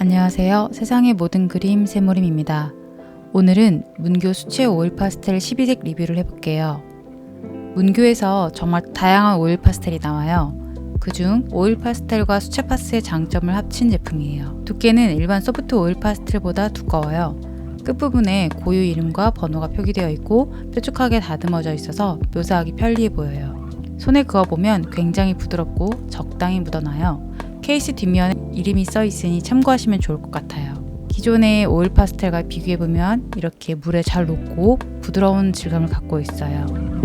안녕하세요. 세상의 모든 그림 세모림입니다. 오늘은 문교 수채 오일 파스텔 12색 리뷰를 해볼게요. 문교에서 정말 다양한 오일 파스텔이 나와요. 그중 오일 파스텔과 수채 파스의 장점을 합친 제품이에요. 두께는 일반 소프트 오일 파스텔보다 두꺼워요. 끝부분에 고유 이름과 번호가 표기되어 있고 뾰족하게 다듬어져 있어서 묘사하기 편리해 보여요. 손에 그어보면 굉장히 부드럽고 적당히 묻어나요. 케이스 뒷면에 이름이 써 있으니 참고하시면 좋을 것 같아요. 기존의 오일 파스텔과 비교해보면 이렇게 물에 잘 녹고 부드러운 질감을 갖고 있어요.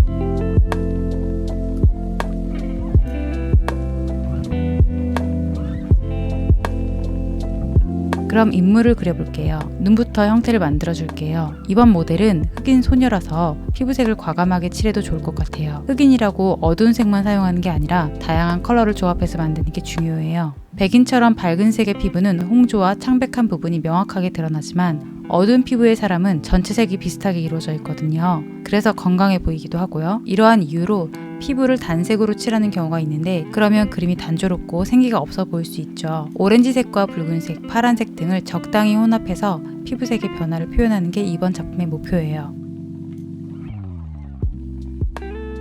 그럼 인물을 그려볼게요. 눈부터 형태를 만들어줄게요. 이번 모델은 흑인 소녀라서 피부색을 과감하게 칠해도 좋을 것 같아요. 흑인이라고 어두운 색만 사용하는 게 아니라 다양한 컬러를 조합해서 만드는 게 중요해요. 백인처럼 밝은 색의 피부는 홍조와 창백한 부분이 명확하게 드러나지만 어두운 피부의 사람은 전체 색이 비슷하게 이루어져 있거든요. 그래서 건강해 보이기도 하고요. 이러한 이유로 피부를 단색으로 칠하는 경우가 있는데 그러면 그림이 단조롭고 생기가 없어 보일 수 있죠. 오렌지색과 붉은색, 파란색 등을 적당히 혼합해서 피부색의 변화를 표현하는 게 이번 작품의 목표예요.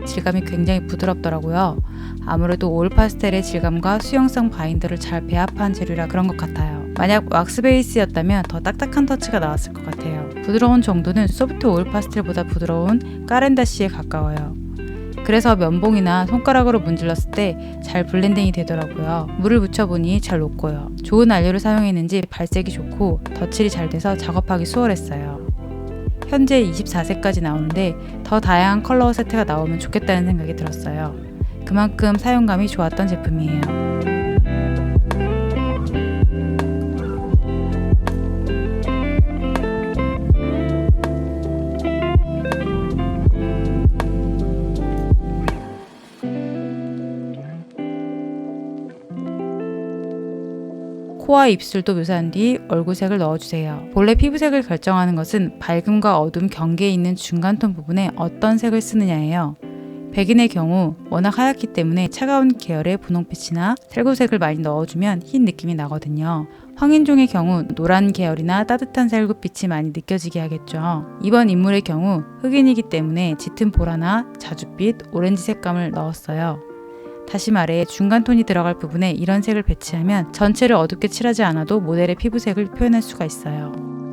질감이 굉장히 부드럽더라고요. 아무래도 올 파스텔의 질감과 수용성 바인더를 잘 배합한 재료라 그런 것 같아요. 만약 왁스 베이스였다면 더 딱딱한 터치가 나왔을 것 같아요. 부드러운 정도는 소프트 올 파스텔보다 부드러운 까렌다시에 가까워요. 그래서 면봉이나 손가락으로 문질렀을 때 잘 블렌딩이 되더라고요. 물을 묻혀보니 잘 녹고요. 좋은 안료를 사용했는지 발색이 좋고 덧칠이 잘 돼서 작업하기 수월했어요. 현재 24색까지 나오는데 더 다양한 컬러 세트가 나오면 좋겠다는 생각이 들었어요. 그만큼 사용감이 좋았던 제품이에요. 코와 입술도 묘사한 뒤 얼굴색을 넣어주세요. 본래 피부색을 결정하는 것은 밝음과 어둠 경계에 있는 중간톤 부분에 어떤 색을 쓰느냐예요. 백인의 경우 워낙 하얗기 때문에 차가운 계열의 분홍빛이나 살구색을 많이 넣어주면 흰 느낌이 나거든요. 황인종의 경우 노란 계열이나 따뜻한 살구빛이 많이 느껴지게 하겠죠. 이번 인물의 경우 흑인이기 때문에 짙은 보라나 자줏빛, 오렌지 색감을 넣었어요. 다시 말해 중간 톤이 들어갈 부분에 이런 색을 배치하면 전체를 어둡게 칠하지 않아도 모델의 피부색을 표현할 수가 있어요.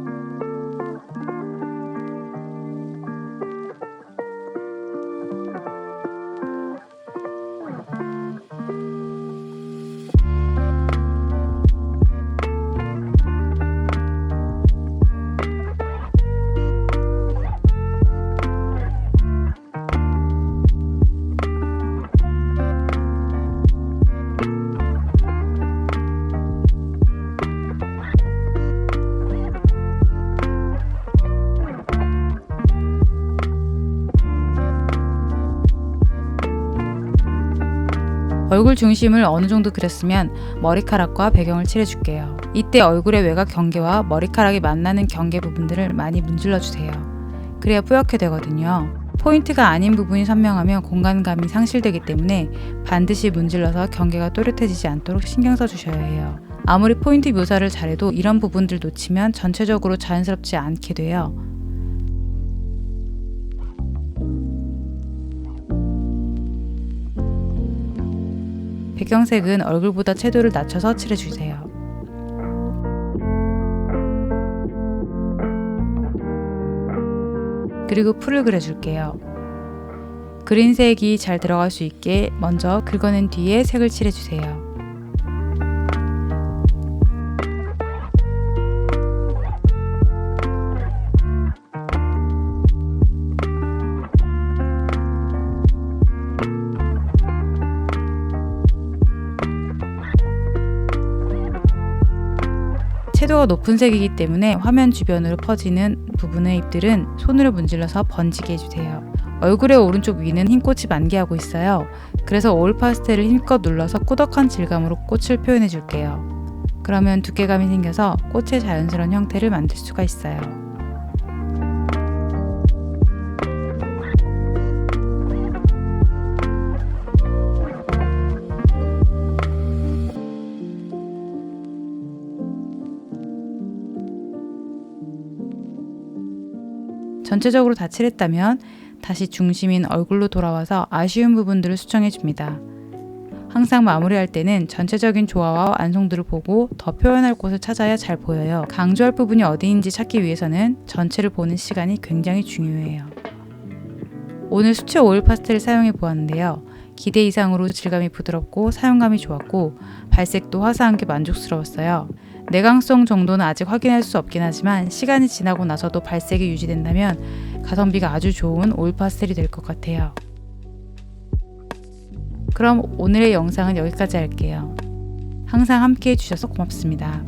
얼굴 중심을 어느 정도 그렸으면 머리카락과 배경을 칠해줄게요. 이때 얼굴의 외곽 경계와 머리카락이 만나는 경계 부분들을 많이 문질러 주세요. 그래야 뿌옇게 되거든요. 포인트가 아닌 부분이 선명하면 공간감이 상실되기 때문에 반드시 문질러서 경계가 또렷해지지 않도록 신경 써 주셔야 해요. 아무리 포인트 묘사를 잘해도 이런 부분들 놓치면 전체적으로 자연스럽지 않게 돼요. 배경색은 얼굴보다 채도를 낮춰서 칠해주세요. 그리고 풀을 그려줄게요. 그린 색이 잘 들어갈 수 있게 먼저 긁어낸 뒤에 색을 칠해주세요. 채도가 높은 색이기 때문에 화면 주변으로 퍼지는 부분의 잎들은 손으로 문질러서 번지게 해주세요. 얼굴의 오른쪽 위는 흰 꽃이 만개하고 있어요. 그래서 올 파스텔을 힘껏 눌러서 꾸덕한 질감으로 꽃을 표현해 줄게요. 그러면 두께감이 생겨서 꽃의 자연스러운 형태를 만들 수가 있어요. 전체적으로 다 칠했다면 다시 중심인 얼굴로 돌아와서 아쉬운 부분들을 수정해 줍니다. 항상 마무리할 때는 전체적인 조화와 완성도를 보고 더 표현할 곳을 찾아야 잘 보여요. 강조할 부분이 어디인지 찾기 위해서는 전체를 보는 시간이 굉장히 중요해요. 오늘 수채 오일 파스텔을 사용해 보았는데요. 기대 이상으로 질감이 부드럽고 사용감이 좋았고 발색도 화사한 게 만족스러웠어요. 내광성 정도는 아직 확인할 수 없긴 하지만 시간이 지나고 나서도 발색이 유지된다면 가성비가 아주 좋은 오일 파스텔이 될 것 같아요. 그럼 오늘의 영상은 여기까지 할게요. 항상 함께 해주셔서 고맙습니다.